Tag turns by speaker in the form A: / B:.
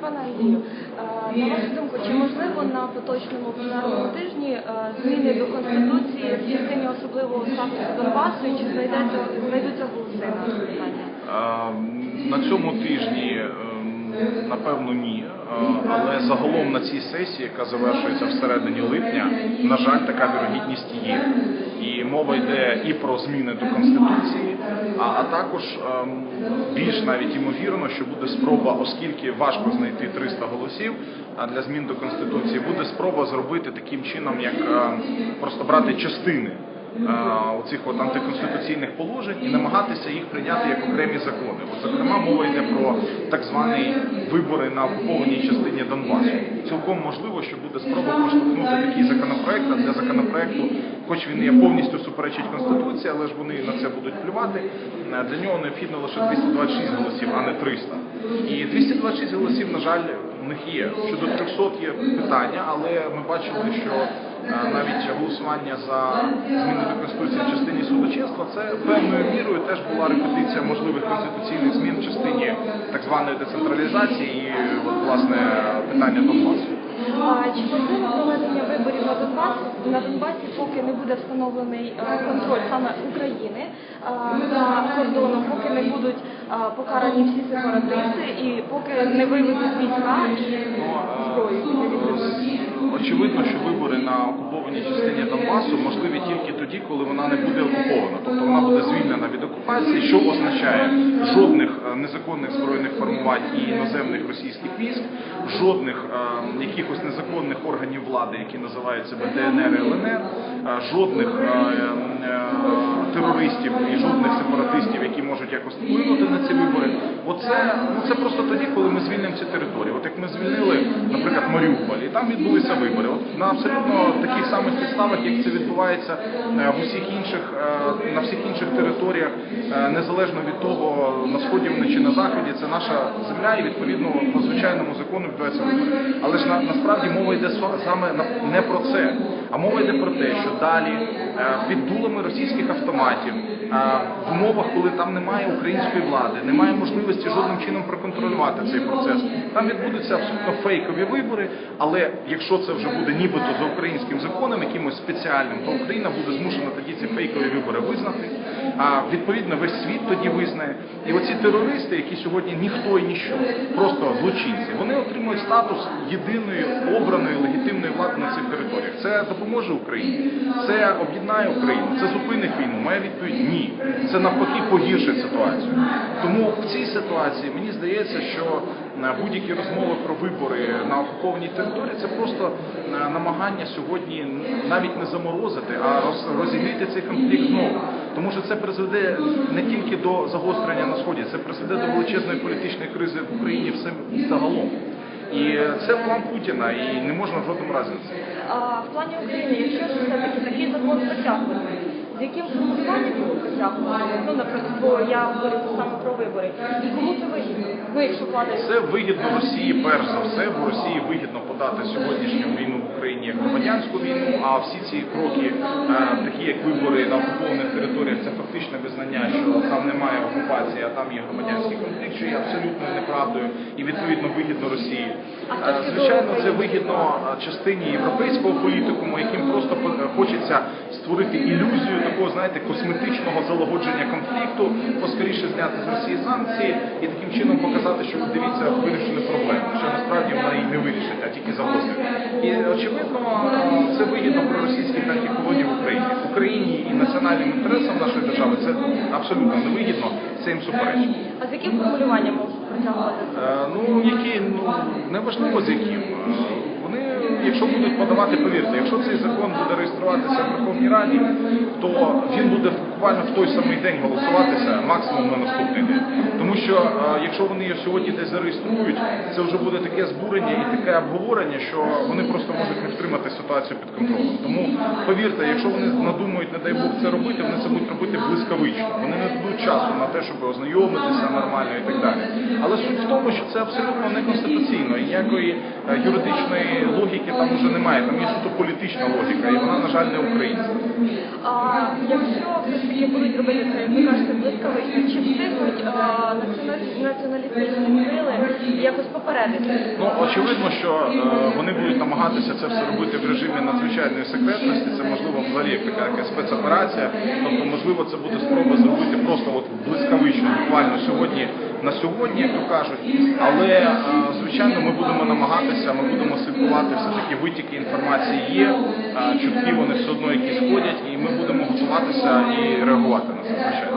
A: Пане е, на вашу думку, чи можливо на поточному пленарному тижні е, зміни до Конституції в частині особливого статусу Донбасу і чи знайдеться, знайдуться голоси на питання?
B: Е, На цьому тижні ем, напевно ні. Е, Але загалом на цій сесії, яка завершується всередині липня, на жаль, така вірогідність є. І мова йде і про зміни до конституції, а, а також ем, більш навіть ймовірно, що буде спроба, оскільки важко знайти 300 голосів для змін до конституції, буде спроба зробити таким чином, як ем, просто брати частини оцих от антиконституційних положень і намагатися їх прийняти як окремі закони. От, зокрема, мова йде про так звані вибори на окупованій частині Донбасу. Цілком можливо, що буде спроба проштовхнути такий законопроект, а для законопроекту, хоч він є повністю суперечить Конституції, але ж вони на це будуть плювати. е, Для нього необхідно лише 226 голосів, а не 300. І 226 голосів, на жаль, у них є. Щодо 300 є питання, але ми бачили, що е, навіть голосування за зміни до конституції в частині судочинства це певною мірою теж була репетиція можливих конституційних змін в частині так званої децентралізації і от, власне питання Донбасу.
A: А чи можливо проведення виборів на Донбасі на Донбасі, поки не буде встановлений е, контроль саме України е, за кордоном, поки не будуть е, покарані всі сепаратисти і поки не виведуть війська і зброю від Росії?
B: Очевидно, що вибори на окупованій частині Донбасу можливі тільки тоді, коли вона не буде окупована, тобто вона буде звільнена від окупації, що означає жодних е, незаконних збройних формувань і іноземних російських військ, жодних е, якихось незаконних органів влади, які називають себе ДНР і ЛНР, е, жодних терористів і жодних сепаратистів, які можуть якось вплинути на ці вибори. Оце ну це просто тоді, коли ми звільнимо ці території. От як ми звільнили, наприклад, Маріуполь, там відбулися вибори. От на абсолютно таких самих підставах, як це відбувається е, в усіх інших е, на всіх інших територіях, е, незалежно від того, на сході вони чи на заході, це наша земля, і відповідно по звичайному закону відбуваються вибори. Але ж на, насправді мова йде саме не про це, а мова йде про те, що далі під дулами російських автоматів, в умовах, коли там немає української влади, немає можливості жодним чином проконтролювати цей процес. Там відбудуться абсолютно фейкові вибори. Але якщо це вже буде нібито за українським законом, якимось спеціальним, то Україна буде змушена тоді ці фейкові вибори визнати. А відповідно весь світ тоді визнає. І оці терористи, які сьогодні ніхто і ніщо, просто злочинці, вони отримують статус єдиної обраної легітимної влади на цих територіях. Це допоможе Україні, це об'єднає Україну, це зупинить війну. Моя відповідь ні. Це навпаки погіршить ситуацію. Тому в цій ситуації мені здається, що будь-які розмови про вибори на окупованій території це просто е, намагання сьогодні навіть не заморозити, а роз- розігріти цей конфлікт знову. Тому що це призведе не тільки до загострення на сході, це призведе до величезної політичної кризи в Україні всім загалом. І це план Путіна, і не можна в жодному разі.
A: А в плані України, якщо все-таки такий закон протягувати, з яким формулюванням ви протягувати? Ну, наприклад, бо я говорю саме про вибори. І кому це вигідно? Ну, якщо влада
B: Це вигідно Росії перш за все, бо Росії вигідно подати сьогоднішню війну Україні громадянську війну. А всі ці кроки, е, такі як вибори на окупованих територіях, це фактичне визнання, що там немає окупації, а там є громадянський конфлікт, що є абсолютно неправдою і відповідно вигідно Росії. Е, Звичайно, це вигідно е, частині європейського політикуму, яким просто хочеться створити ілюзію такого, знаєте, косметичного залагодження конфлікту, поскоріше зняти з Росії санкції і таким чином показати, що дивіться, вирішили проблему, що насправді вона її не вирішить, а тільки загострить. І очевидно, е, це вигідно про проросійських антиколоній в Україні. Україні і національним інтересам нашої держави це абсолютно невигідно, це їм суперечить.
A: А з яким формулюванням можуть протягувати?
B: Е, Ну, які, ну, неважливо з яким. Е, Вони, якщо будуть подавати, повірте, якщо цей закон буде реєструватися в Верховній Раді, то він буде буквально в той самий день голосуватися, максимум на наступний день. Тому що е, якщо вони сьогодні десь зареєструють, це вже буде таке збурення і таке обговорення, що вони просто можуть не втримати ситуацію під контролем. Тому повірте, якщо вони надумають, не дай Бог це робити, вони це будуть робити блискавично. Вони не дадуть часу на те, щоб ознайомитися нормально і так далі. Але суть в тому, що це абсолютно неконституційно, і ніякої е, юридичної логіки там вже немає. Там є суто політична логіка, і вона, на жаль, не українська.
A: Якщо ж будуть робити це, як ви кажете, блискавично, чи встигнуть націоналістичні сили якось попередити?
B: Ну, очевидно, що е, вони будуть намагатися це все робити в режимі надзвичайної секретності. Це можливо взагалі така якась спецоперація. Тобто, можливо, це буде спроба зробити просто от блискавично, буквально сьогодні на сьогодні, як то кажуть. Але е, звичайно, ми будемо намагатися, ми будемо слідкувати все таки витіки інформації є, е, чутки вони все одно якісь ходять, і ми будемо готуватися і реагувати на це звичайно.